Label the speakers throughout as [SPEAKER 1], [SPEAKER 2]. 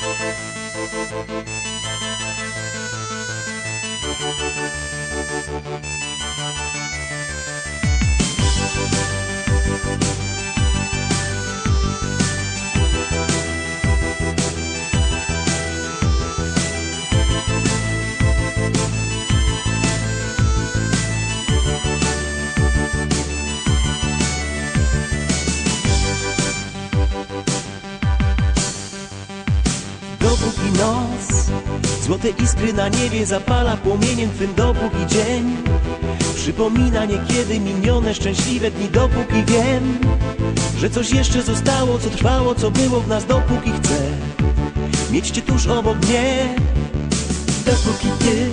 [SPEAKER 1] Dopóki noc Złote iskry na niebie zapala płomieniem twym dopóki dzień. Przypomina niekiedy minione szczęśliwe dni Dopóki wiem, że coś jeszcze zostało Co trwało, co było w nas dopóki chcę Mieć cię tuż obok mnie.
[SPEAKER 2] Dopóki ty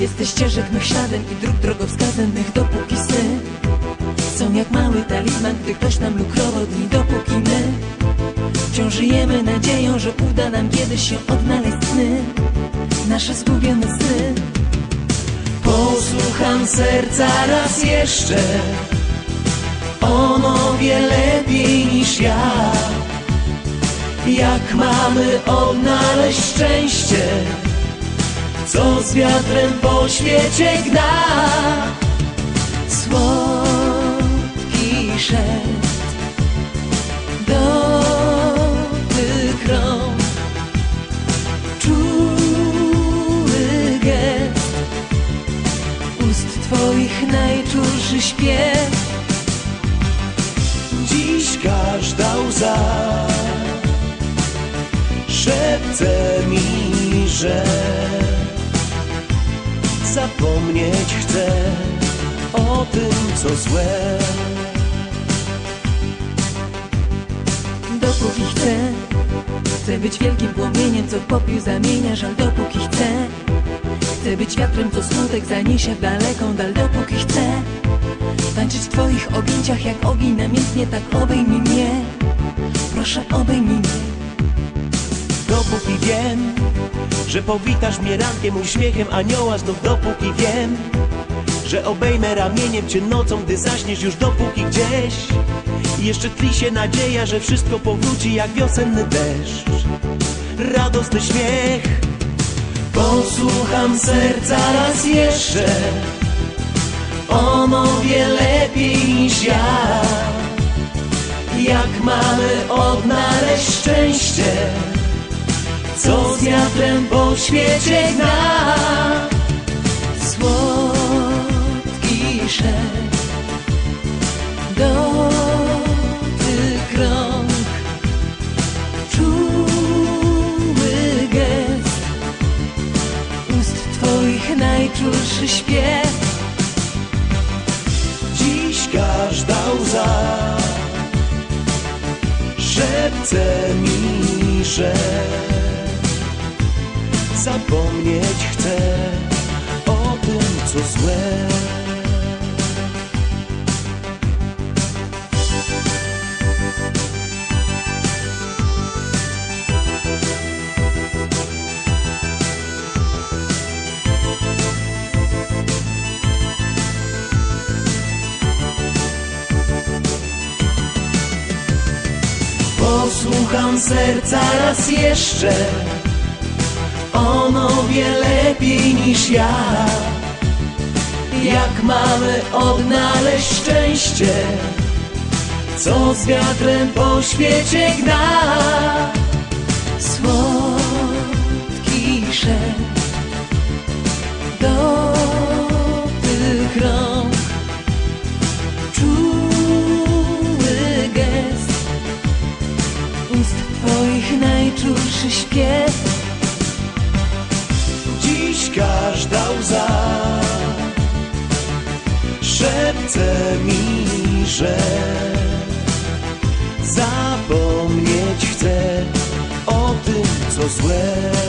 [SPEAKER 2] jesteś ścieżek mych śladem i dróg drogowskazem mych Dopóki sny są jak mały talizman, gdy ktoś nam lukrował dni Dopóki my wciąż żyjemy nadzieją, że uda nam kiedyś się odnaleźć sny. Nasze zgubione sny.
[SPEAKER 1] Posłucham serca raz jeszcze. Ono wie lepiej niż ja. Jak mamy odnaleźć szczęście? Co z wiatrem po świecie gna?
[SPEAKER 2] Słodki śpiew
[SPEAKER 1] Dziś każda łza Szepce mi, że Zapomnieć chcę o tym, co złe.
[SPEAKER 2] Dopóki chcę Chcę być wielkim płomieniem, co w popiół zamienia żal. Dopóki chcę Chcę być wiatrem, co smutek zaniesie w daleką dal. Dopóki chcę Tańczyć w twoich objęciach jak ogień namiętnie Tak obejmij mnie. Proszę obejmij mnie.
[SPEAKER 1] Dopóki wiem, że powitasz mnie rankiem uśmiechem anioła Znów dopóki wiem, że obejmę ramieniem cię nocą Gdy zaśniesz już dopóki gdzieś. Jeszcze tli się nadzieja, że wszystko powróci jak wiosenny deszcz. Radosny śmiech. Posłucham serca raz jeszcze Ono wie lepiej niż ja. Jak mamy odnaleźć szczęście Co z wiatrem po świecie gna?
[SPEAKER 2] Słodki szept Dotyk Czuły gest Ust twoich najczulszy śpiew
[SPEAKER 1] Szepce mi, że Zapomnieć chcę Posłucham serca raz jeszcze. Ono wie lepiej niż ja. Jak mamy odnaleźć szczęście? Co z wiatrem po świecie gna
[SPEAKER 2] Słodki szept Dotyk śpiew.
[SPEAKER 1] Dziś każda łza Szepce mi, że Zapomnieć chcę o tym, co złe